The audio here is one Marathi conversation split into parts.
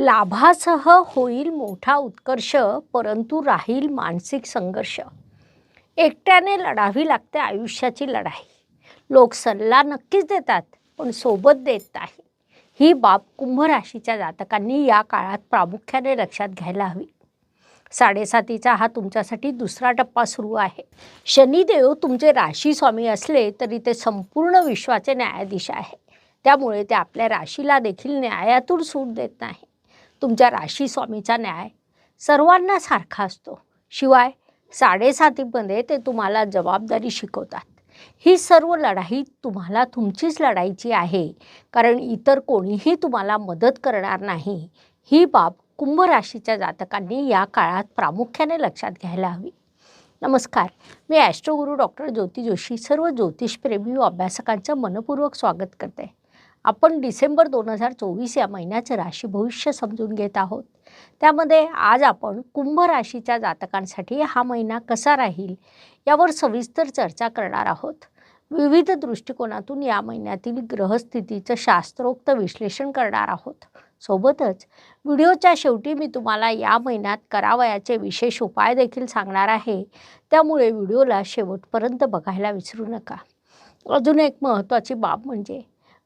लाभासह होईल मोठा उत्कर्ष परंतु राहील मानसिक संघर्ष. एकट्याने लढावी लागते आयुष्याची लढाई. लोक सल्ला नक्कीच देतात पण सोबत देत नाही. ही बाब कुंभ राशीच्या जातकांनी या काळात प्रामुख्याने लक्षात घ्यायला हवी. साडेसातीचा हा तुमच्यासाठी दुसरा टप्पा सुरू आहे. शनिदेव तुमचे राशी स्वामी असले तरी ते संपूर्ण विश्वाचे न्यायाधीश आहे. त्यामुळे ते आपल्या राशीला देखील न्यायातून सूट देत नाही. तुमच्या राशी स्वामीचा न्याय सर्वांना सारखा असतो. शिवाय साडेसातीमध्ये ते तुम्हाला जबाबदारी शिकवतात. ही सर्व लढाई तुम्हाला तुमचीच लढायची आहे. कारण इतर कोणीही तुम्हाला मदत करणार नाही. ही बाब कुंभ राशीच्या जातकांनी या काळात प्रामुख्याने लक्षात घ्यायला हवी. नमस्कार. मी ॲस्ट्रोगुरू डॉक्टर ज्योती जोशी सर्व ज्योतिषप्रेमी व अभ्यासकांचं मनपूर्वक स्वागत करते. आपण डिसेंबर दोन हजार चोवीस या महिन्याचं राशी भविष्य समजून घेत आहोत. त्यामध्ये आज आपण कुंभ राशीच्या जातकांसाठी हा महिना कसा राहील यावर सविस्तर चर्चा करणार आहोत. विविध दृष्टिकोनातून या महिन्यातील ग्रहस्थितीचं शास्त्रोक्त विश्लेषण करणार आहोत. सोबतच व्हिडिओच्या शेवटी मी तुम्हाला या महिन्यात करावयाचे विशेष उपाय देखील सांगणार आहे. त्यामुळे व्हिडिओला शेवटपर्यंत बघायला विसरू नका. अजून एक महत्त्वाची बाब म्हणजे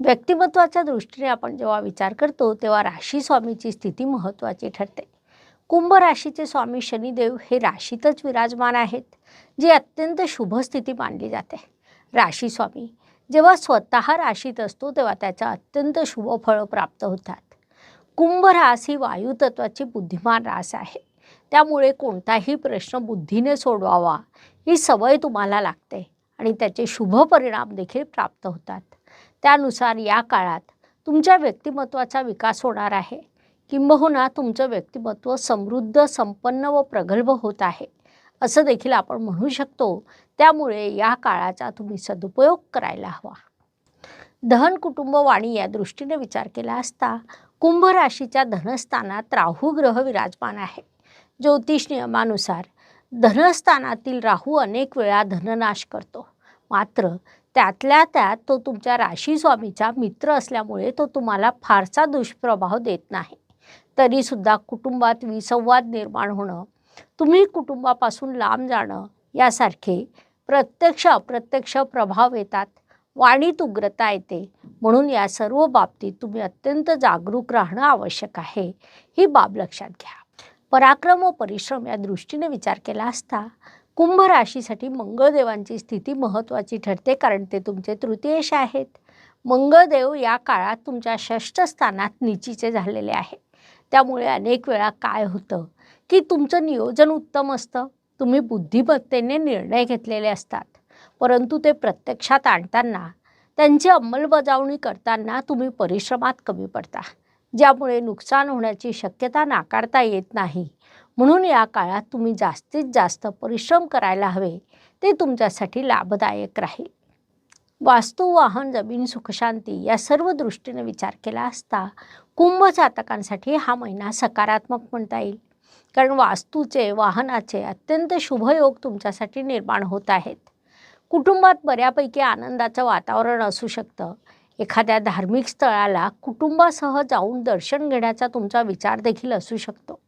व्यक्तिमत्वाच्या दृष्टीने आपण जेव्हा विचार करतो तेव्हा राशी स्वामीची स्थिती महत्त्वाची ठरते. कुंभ राशीचे स्वामी शनिदेव हे राशीतच विराजमान आहेत जी अत्यंत शुभ स्थिती मानली जाते. राशी स्वामी जेव्हा स्वतः राशीत असतो तेव्हा त्याचा अत्यंत शुभ फळं प्राप्त होतात. कुंभ रास ही वायुतत्वाची बुद्धिमान रास आहे. त्यामुळे कोणताही प्रश्न बुद्धीने सोडवावा ही सवय तुम्हाला लागते आणि त्याचे शुभ परिणाम देखील प्राप्त होतात. त्यानुसार या काळात तुमच्या व्यक्तिमत्वाचा विकास होणार आहे. किंबहुना तुमचं व्यक्तिमत्व समृद्ध संपन्न व प्रगल्भ होत आहे. असं देखील आपण म्हणू शकतो. त्यामुळे या काळाचा तुम्ही सदुपयोग करायला हवा. धन कुटुंब वाणी या दृष्टीने विचार केला असता कुंभ राशीच्या धनस्थानात राहू ग्रह विराजमान आहे. ज्योतिष नियमानुसार धनस्थानातील राहू अनेक वेळा धननाश करतो. मात्र त्यातल्या त्यात तो तुमच्या राशी स्वामीचा मित्र असल्यामुळे तो तुम्हाला फारसा दुष्प्रभाव देत नाही. तरीसुद्धा कुटुंबात विसंवाद निर्माण होणं तुम्ही कुटुंबापासून लांब जाणं यासारखे प्रत्यक्ष अप्रत्यक्ष प्रभाव येतात. वाणीत उग्रता येते. म्हणून या सर्व बाबतीत तुम्ही अत्यंत जागरूक राहणं आवश्यक आहे. ही बाब लक्षात घ्या. पराक्रम व परिश्रम या दृष्टीने विचार केला असता कुंभ राशीसाठी मंगळदेवांची स्थिती महत्त्वाची ठरते कारण ते तुमचे तृतीयश आहेत. मंगळदेव या काळात तुमच्या षष्ठ स्थानात निचीचे झालेले आहे. त्यामुळे अनेक वेळा काय होतं की तुमचं नियोजन उत्तम असतं. तुम्ही बुद्धिमत्तेने निर्णय घेतलेले असतात. परंतु ते प्रत्यक्षात आणताना त्यांची अंमलबजावणी करताना तुम्ही परिश्रमात कमी पडता ज्यामुळे नुकसान होण्याची शक्यता नाकारता येत नाही. म्हणून या काळात तुम्ही जास्तीत जास्त परिश्रम करायला हवे. ते तुमच्यासाठी लाभदायक राहील. वास्तू वाहन जमीन सुखशांती या सर्व दृष्टीने विचार केला असता कुंभ जातकांसाठी हा महिना सकारात्मक म्हणता येईल. कारण वास्तूचे वाहनाचे अत्यंत शुभयोग तुमच्यासाठी निर्माण होत आहेत. कुटुंबात बऱ्यापैकी आनंदाचं वातावरण असू शकतं. एखाद्या धार्मिक स्थळाला कुटुंबासह जाऊन दर्शन घेण्याचा तुमचा विचार देखील असू शकतो.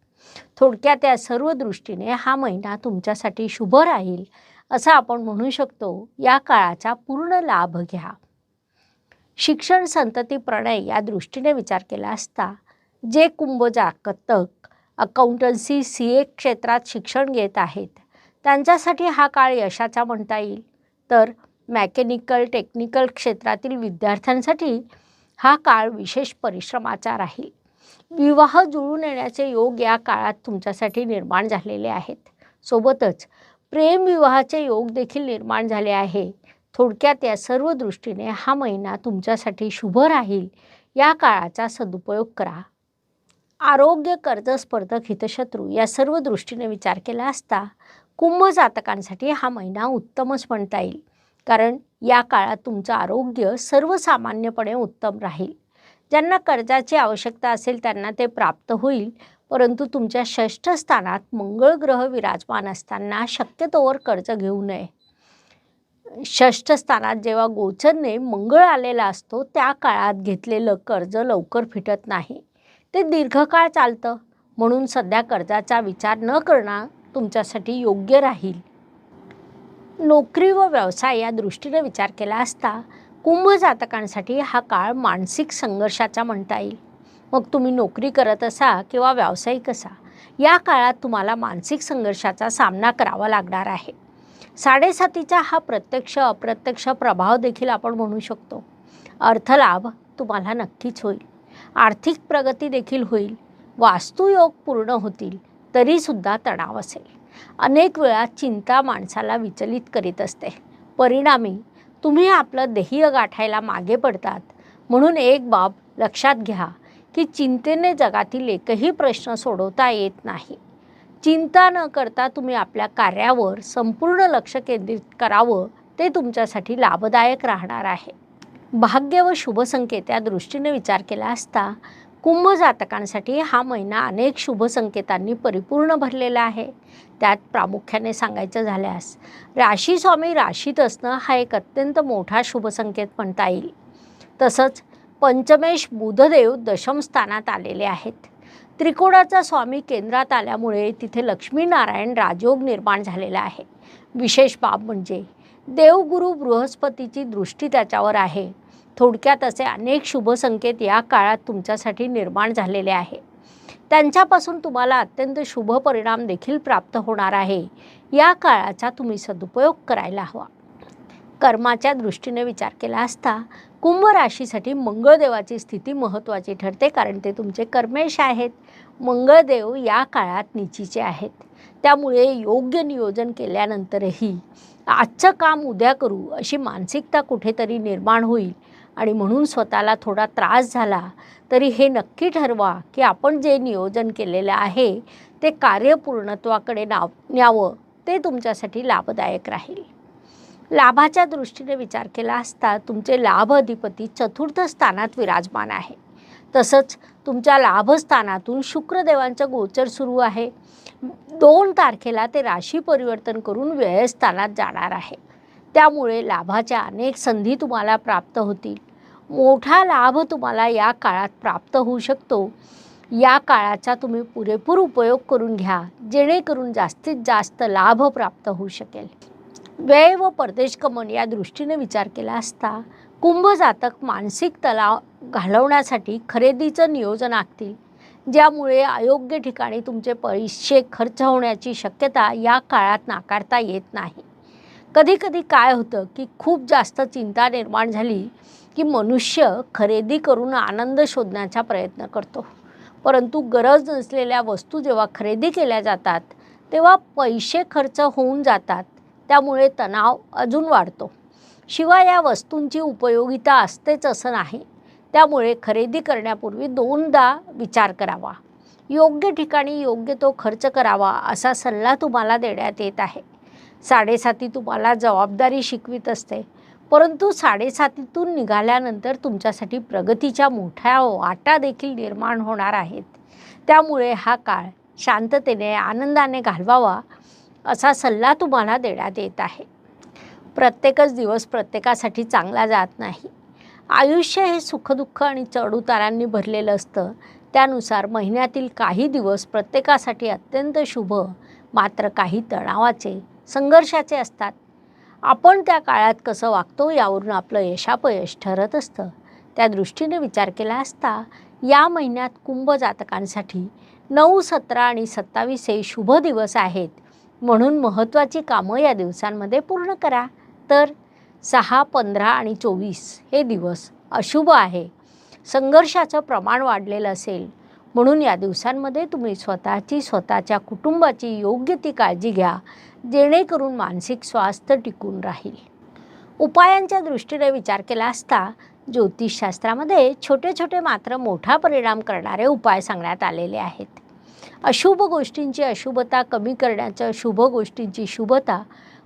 थोडक्यात या सर्व दृष्टीने हा महिना तुमच्यासाठी शुभ राहील असं आपण म्हणू शकतो. या काळाचा पूर्ण लाभ घ्या. शिक्षण संतती प्रणय या दृष्टीने विचार केला असता जे कुंभ जागतक अकाउंटन्सी सी ए क्षेत्रात शिक्षण घेत आहेत त्यांच्यासाठी हा काळ यशाचा म्हणता येईल. तर मॅकॅनिकल टेक्निकल क्षेत्रातील विद्यार्थ्यांसाठी हा काळ विशेष परिश्रमाचा राहील. विवाह जुळून येण्याचे योग या काळात तुमच्यासाठी निर्माण झालेले आहेत. सोबतच प्रेमविवाहाचे योग देखील निर्माण झाले आहे. थोडक्यात या सर्व दृष्टीने हा महिना तुमच्यासाठी शुभ राहील. या काळाचा सदुपयोग करा. आरोग्य कर्ज स्पर्धक हितशत्रू या सर्व दृष्टीने विचार केला असता कुंभ जातकांसाठी हा महिना उत्तमच म्हणता येईल. कारण या काळात तुमचं आरोग्य सर्वसामान्यपणे उत्तम राहील. ज्यांना कर्जाची आवश्यकता असेल त्यांना ते प्राप्त होईल. परंतु तुमच्या षष्ठ स्थानात मंगळ ग्रह विराजमान असताना शक्यतोवर कर्ज घेऊ नये. षष्ठ स्थानात जेव्हा गोचरने मंगळ आलेला असतो त्या काळात घेतलेलं कर्ज लवकर फिटत नाही. ते दीर्घकाळ चालतं. म्हणून सध्या कर्जाचा विचार न करणं तुमच्यासाठी योग्य राहील. नोकरी व व्यवसाय या दृष्टीने विचार केला असता कुंभ जातकांसाठी हा काळ मानसिक संघर्षाचा म्हणता येईल. मग तुम्ही नोकरी करत असा किंवा व्यावसायिक असा या काळात तुम्हाला मानसिक संघर्षाचा सामना करावा लागणार आहे. साडेसातीचा हा प्रत्यक्ष अप्रत्यक्ष प्रभाव देखील आपण म्हणू शकतो. अर्थलाभ तुम्हाला नक्कीच होईल. आर्थिक प्रगती देखील होईल. वास्तुयोग पूर्ण होतील तरीसुद्धा तणाव असेल. अनेक वेळा चिंता माणसाला विचलित करीत असते. परिणामी तुम्ही आपलं ध्येय गाठायला मागे पडतात. म्हणून एक बाब लक्षात घ्या की चिंतेने जगातील एकही प्रश्न सोडवता येत नाही. चिंता न करता तुम्ही आपल्या कार्यावर संपूर्ण लक्ष केंद्रित करावं ते तुमच्यासाठी लाभदायक राहणार आहे. भाग्य व शुभसंकेत या दृष्टीने विचार केला असता कुंभ जातकांसाठी हा महिना अनेक शुभ संकेतांनी परिपूर्ण भरलेला आहे. त्यात प्रामुख्याने सांगायचं झाल्यास राशी स्वामी राशीत असणं हा एक अत्यंत मोठा शुभ संकेत म्हणता येईल. तसंच पंचमेश बुधदेव दशम स्थानात आलेले आहेत. त्रिकोणाचा स्वामी केंद्रात आल्यामुळे तिथे लक्ष्मीनारायण राजयोग निर्माण झालेला आहे. विशेष बाब म्हणजे देवगुरु बृहस्पतीची दृष्टी त्याच्यावर आहे. थोडक्यात असे अनेक शुभ संकेत या काळात तुमच्यासाठी निर्माण झालेले आहे. त्यांच्यापासून तुम्हाला अत्यंत शुभ परिणाम देखील प्राप्त होणार आहे. या काळाचा तुम्ही सदुपयोग करायला हवा. कर्माच्या दृष्टीने विचार केला असता कुंभ राशीसाठी मंगळदेवाची स्थिती महत्त्वाची ठरते कारण ते तुमचे कर्मेश आहेत. मंगळदेव या काळात निचीचे आहेत. त्यामुळे योग्य नियोजन केल्यानंतरही आजचं काम उद्या करू अशी मानसिकता कुठेतरी निर्माण होईल. आणि म्हणून स्वतःला थोडा त्रास झाला तरी हे नक्की ठरवा की आपण जे नियोजन केलेलं आहे ते कार्य पूर्णत्वाकडे नाव न्यावं ते तुमच्यासाठी लाभदायक राहील. लाभाच्या दृष्टीने विचार केला असता तुमचे लाभ अधिपती चतुर्थ स्थानात विराजमान आहे. तसंच तुमच्या लाभस्थानातून शुक्रदेवांचं गोचर सुरू आहे. दोन तारखेला ते राशी परिवर्तन करून व्ययस्थानात जाणार आहे. त्यामुळे लाभाच्या अनेक संधी तुम्हाला प्राप्त होतील. मोठा लाभ तुम्हाला या काळात प्राप्त होऊ शकतो. या काळाचा तुम्ही पुरेपूर उपयोग करून घ्या जेणेकरून जास्तीत जास्त लाभ प्राप्त होऊ शकेल. व्यय व परदेश गमन या दृष्टीने विचार केला असता कुंभ जातक मानसिक तलाव घालवण्यासाठी खरेदीचं नियोजन आखतील ज्यामुळे अयोग्य ठिकाणी तुमचे पैसे खर्च होण्याची शक्यता या काळात नाकारता येत नाही. कधीकधी काय होतं की खूप जास्त चिंता निर्माण झाली की मनुष्य खरेदी करून आनंद शोधण्याचा प्रयत्न करतो. परंतु गरज नसलेल्या वस्तू जेव्हा खरेदी केल्या जातात तेव्हा पैसे खर्च होऊन जातात. त्यामुळे तणाव अजून वाढतो. शिवाय या वस्तूंची उपयोगिता असतेच असं नाही. त्यामुळे खरेदी करण्यापूर्वी दोनदा विचार करावा. योग्य ठिकाणी योग्य तो खर्च करावा असा सल्ला तुम्हाला देण्यात येत आहे. साडेसाती तुम्हाला जबाबदारी शिकवित असते. परंतु साडेसातीतून निघाल्यानंतर तुमच्यासाठी प्रगतीच्या मोठ्या वाटा देखील निर्माण होणार आहेत. त्यामुळे हा काळ शांततेने आनंदाने घालवावा असा सल्ला तुम्हाला देण्यात येत आहे. प्रत्येकच दिवस प्रत्येकासाठी चांगला जात नाही. आयुष्य हे सुखदुःख आणि चढउतारांनी भरलेलं असतं. त्यानुसार महिन्यातील काही दिवस प्रत्येकासाठी अत्यंत शुभ मात्र काही तणावाचे संघर्षाचे असतात. आपण त्या काळात कसं वागतो यावरून आपलं यशापयश ठरत असतं. त्या दृष्टीने विचार केला असता या महिन्यात कुंभ जातकांसाठी नऊ सतरा आणि सत्तावीस हे शुभ दिवस आहेत. म्हणून महत्त्वाची कामं या दिवसांमध्ये पूर्ण करा. तर सहा पंधरा आणि चोवीस हे दिवस अशुभ आहे. संघर्षाचं प्रमाण वाढलेलं असेल. म्हणून या दिवसांमध्ये तुम्ही स्वतःची स्वतःच्या कुटुंबाची योग्य ती काळजी घ्या. जेणेकरून मानसिक स्वास्थ्य टिकून राहील. उपायांच्या दृष्टीने विचार केला असता ज्योतिषशास्त्रामध्ये छोटे छोटे मात्र मोठा परिणाम करणारे उपाय सांगण्यात आलेले आहेत. अशुभ गोष्टींची अशुभता कमी करण्याचं शुभ गोष्टींची शुभता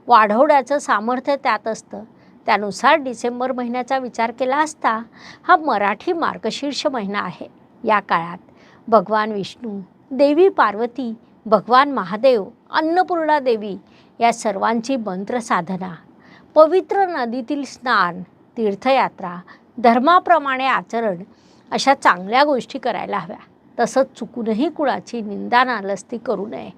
वाढवण्याचं सामर्थ्य त्यात असतं. त्यानुसार डिसेंबर महिन्याचा विचार केला असता हा मराठी मार्गशीर्ष महिना आहे. या काळात भगवान विष्णू देवी पार्वती भगवान महादेव अन्नपूर्णा देवी या सर्वांची मंत्रसाधना पवित्र नदीतील स्नान तीर्थयात्रा धर्माप्रमाणे आचरण अशा चांगल्या गोष्टी करायला हव्या. तसंच चुकूनही कुणाची निंदा नालस्ती करू नये.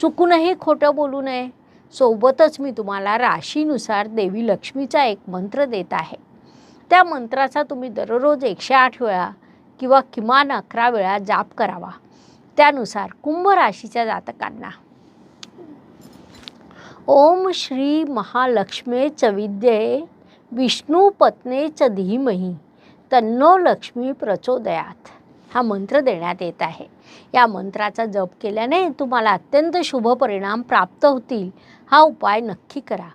चुकूनही खोटं बोलू नये. सोबतच मी तुम्हाला राशीनुसार देवी लक्ष्मीचा एक मंत्र देत आहे. त्या मंत्राचा तुम्ही दररोज एकशे आठ वेळा किंवा किमान अकरा वेळा जाप करावा. त्यानुसार कुंभ राशीच्या जातकांना. ओम श्री महालक्ष्मे च विद्ये विष्णू च धीमही तन्नो लक्ष्मी प्रचोदयात. हा मंत्र देण्यात येत आहे. या मंत्राचा जप केल्याने तुम्हाला अत्यंत शुभ परिणाम प्राप्त होतील. हा उपाय नक्की करा.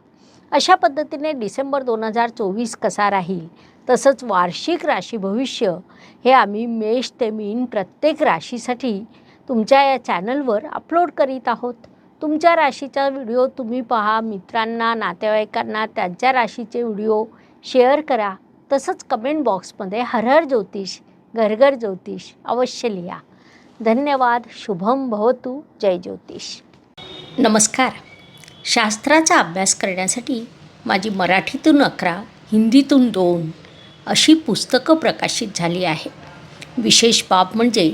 अशा पद्धतीने डिसेंबर दोन हजार चोवीस कसा राहील तसंच वार्षिक राशी भविष्य हे आम्ही मेष ते मीन प्रत्येक राशीसाठी तुमच्या या चॅनलवर अपलोड करीत आहोत. तुमच्या राशीचा व्हिडिओ तुम्ही पहा मित्रांना नातेवाईकांना त्यांच्या राशीचे व्हिडिओ शेअर करा. तसंच कमेंट बॉक्समध्ये हर हर ज्योतिष घरघर ज्योतिष अवश्य लिहा. धन्यवाद शुभम भवतु जय ज्योतिष. नमस्कार. शास्त्राचा अभ्यास करण्यासाठी माझी मराठीतून अकरा हिंदीतून दोन अशी पुस्तकं प्रकाशित झाली आहे. विशेष बाब म्हणजे